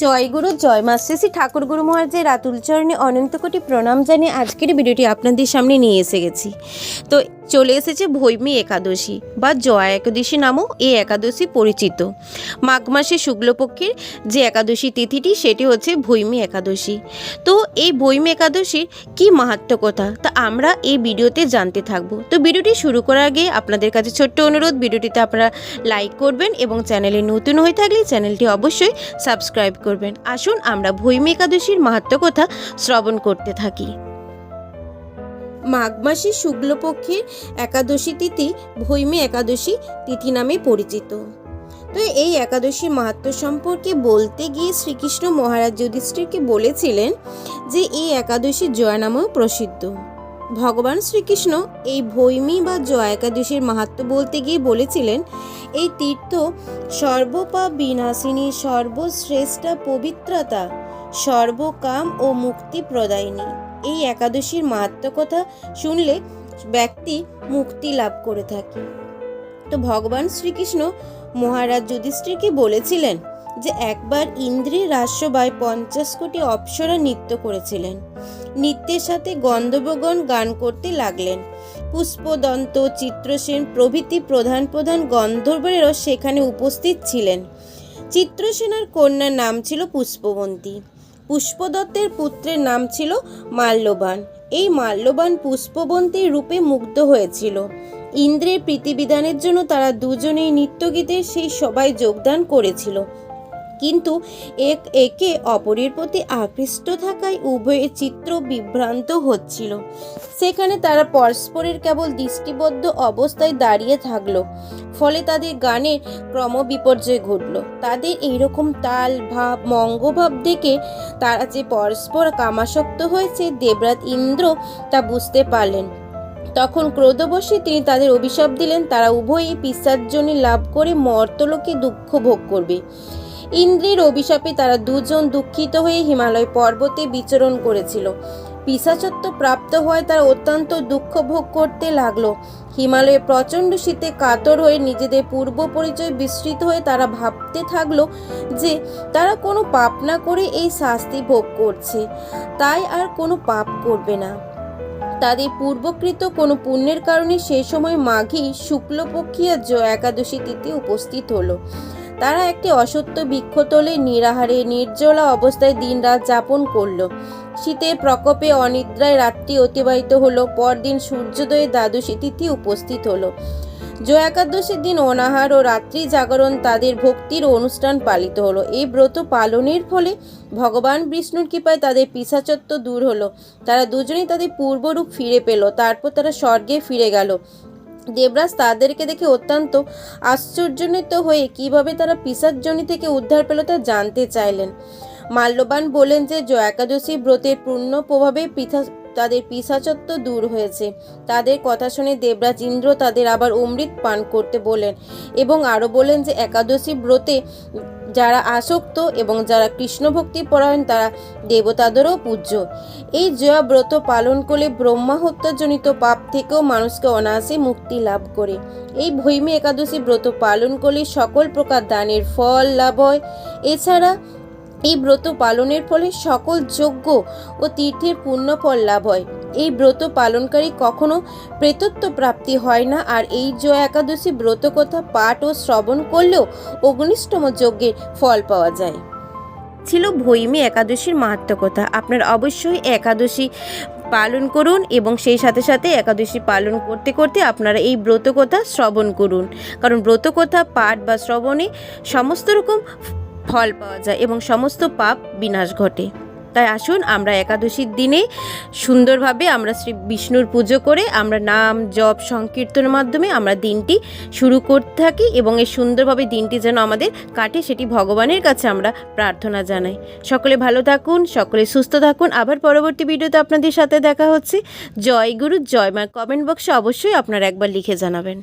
জয় গুরু জয় মাস্টারসি ঠাকুর গুরু মহারাজের রাতুল চরণে অনন্ত কোটি প্রণাম জানিয়ে আজকের ভিডিওটি আপনাদের সামনে নিয়ে এসে গেছি। তো চলে এসেছে ভৈমী একাদশী বা জয়া একাদশী নামও এই একাদশী পরিচিত। মাঘ মাসে শুক্লপক্ষের যে একাদশী তিথিটি, সেটি হচ্ছে ভৈমী একাদশী। তো এই ভৈমী একাদশীর কি মাহাত্ম কথা তা আমরা এই ভিডিওতে জানতে থাকব। তো ভিডিওটি শুরু করার আগে আপনাদের কাছে ছোট্ট অনুরোধ, ভিডিওটিতে আপনারা লাইক করবেন এবং চ্যানেলে নতুন হয়ে থাকলে চ্যানেলটি অবশ্যই সাবস্ক্রাইব করবেন। আসুন, আমরা ভৈমী একাদশীর মাহাত্ম কথা শ্রবণ করতে থাকি। মাঘ মাসে শুক্লপক্ষের একাদশী তিথি ভৈমী একাদশী তিথি নামে পরিচিত। তো এই একাদশীর মাহাত্ম সম্পর্কে বলতে গিয়ে শ্রীকৃষ্ণ মহারাজ যুধিষ্ঠিরকে বলেছিলেন যে, এই একাদশী জয়া নামেও প্রসিদ্ধ। ভগবান শ্রীকৃষ্ণ এই ভৈমী বা জয়া একাদশীর মাহাত্ম বলতে গিয়ে বলেছিলেন, এই তীর্থ সর্বপা বিনাশিনী সর্বশ্রেষ্ঠা পবিত্রতা, সর্বকাম ও মুক্তি প্রদায়িনী। এই একাদশীর মাহাত্ম কথা শুনলে ব্যক্তি মুক্তি লাভ করে থাকে। তো ভগবান শ্রীকৃষ্ণ মহারাজ যুধিষ্ঠিরকে বলেছিলেন যে একবার ইন্দ্রের রাস্যবায় পঞ্চাশ কোটি অপ্সরা নৃত্য করেছিলেন। নৃত্যের সাথে গন্ধর্বগণ গান করতে লাগলেন। পুষ্পদন্ত, চিত্রসেন প্রভৃতি প্রধান প্রধান গন্ধর্বেরও সেখানে উপস্থিত ছিলেন। চিত্রসেনার কন্যার নাম ছিল পুষ্পবন্তী। পুষ্পদত্তের পুত্রের নাম ছিল মাল্যবান। এই মাল্যবান পুষ্পবন্তীর রূপে মুগ্ধ হয়েছিল। ইন্দ্রের প্রীতিবিধানের জন্য তারা দুজনেই নৃত্যগীতের সেই সবাই যোগদান করেছিল। কিন্তু এক, একে অপরের প্রতি আকৃষ্ট থাকায় উভয়ের চিত্র বিভ্রান্ত হচ্ছিল। সেখানে তারা পরস্পরের কেবল দৃষ্টিবদ্ধ অবস্থায় দাঁড়িয়ে থাকল, ফলে তাদের গানের ক্রমবিপর্যয় ঘটল। তাদের এইরকম তাল ভাব, মঙ্গভাব দেখে তারা যে পরস্পর কামাসক্ত হয়েছে দেবরাত ইন্দ্র তা বুঝতে পারলেন। তখন ক্রোধবশে তিনি তাদের অভিশাপ দিলেন, তারা উভয়ই পিসার্জনী লাভ করে মর্তলোকে দুঃখ ভোগ করবে। ইন্দ্রের অভিশাপে তারা দুজন দুঃখিত হয়ে হিমালয় পর্বতে বিচরণ করেছিল। পিসাচত্ব প্রাপ্ত হওয়ায় তারা অত্যন্ত দুঃখ ভোগ করতে লাগল। হিমালয়ে প্রচণ্ড শীতে কাতর হয়ে নিজেদের পূর্ব পরিচয় বিস্তৃত হয়ে তারা ভাবতে থাকল যে তারা কোনো পাপ না করে এই শাস্তি ভোগ করছে। তাই আর কোনো পাপ করবে না। তাদের পূর্বকৃত কোনো পুণ্যের কারণে সেই সময় মাঘী শুক্লপক্ষীয় একাদশী তিথি উপস্থিত হলো। তারা একটি অসত্য বৃক্ষতলে নিরাহারে, নির্জলা অবস্থায় দিনরাত যাপন করল। শীতের প্রকোপে অনিদ্রায় রাত্রি অতিবাহিত হলো, পরদিন সূর্যোদয়ে দ্বাদশী তিথি উপস্থিত হলো। জয় একাদশীর দিন অনাহার ও রাত্রি জাগরণ তাদের ভক্তির অনুষ্ঠান পালিত হলো। এই ব্রত পালনের ফলে ভগবান বিষ্ণুর কৃপায় তাদের পিসাচত্ব দূর হলো। তারা দুজনেই তাদের পূর্বরূপ ফিরে পেল, তারপর তারা স্বর্গে ফিরে গেল। দেবরাজ তাদেরকে দেখে অত্যন্ত আশ্চর্যান্বিত হয়ে কীভাবে তারা পিসার্জনী থেকে উদ্ধার পেল তা জানতে চাইলেন। মাল্যবান বলেন যে জয় একাদশী ব্রতের পূর্ণ প্রভাবে পিথা তাদের পিসাচত্ব দূর হয়েছে। তাদের কথা শুনে দেবরাজ ইন্দ্র তাদের আবার অমৃত পান করতে বলেন এবং আরও বলেন যে একাদশী ব্রতে যারা আসক্ত এবং যারা কৃষ্ণ ভক্তি পরায়ণ, তারা দেবতাদেরও পূজ্য। এই জয়া ব্রত পালন করলে ব্রহ্মা হত্যাজনিত পাপ থেকেও মানুষকে অনায়াসে মুক্তি লাভ করে। এই ভৈমী একাদশী ব্রত পালন করলে সকল প্রকার দানের ফল লাভ হয়। এছাড়া এই ব্রত পালনের ফলে সকল যোগ্য ও তীর্থের পুণ্যফল লাভ হয়। এই ব্রত পালনকারী কখনো প্রেতত্ব প্রাপ্তি হয় না আর এই জয় একাদশী ব্রত কথা পাঠ ও শ্রবণ করলেও অগ্নিষ্টম যজ্ঞের ফল পাওয়া যায়। ছিল ভৈমী একাদশীর মাহাত্ম কথা আপনারা অবশ্যই একাদশী পালন করুন এবং সেই সাথে সাথে একাদশী পালন করতে করতে আপনারা এই ব্রতকথা শ্রবণ করুন। কারণ ব্রতকথা, পাঠ বা শ্রবণে সমস্ত রকম ফল পাওয়া যায় এবং সমস্ত পাপ বিনাশ ঘটে। তাই আসুন, আমরা একাদশীর দিনে সুন্দরভাবে আমরা শ্রী বিষ্ণুর পুজো করে আমরা নাম, জপ, সংকীর্তনের মাধ্যমে আমরা দিনটি শুরু করতে থাকি এবং এই সুন্দরভাবে দিনটি যেন আমাদের কাটে সেটি ভগবানের কাছে আমরা প্রার্থনা জানাই। সকলে ভালো থাকুন, সকলে সুস্থ থাকুন। আবার পরবর্তী ভিডিওতে আপনাদের সাথে দেখা হচ্ছে। জয় গুরু, জয় মা। কমেন্ট বক্সে অবশ্যই আপনারা একবার লিখে জানাবেন।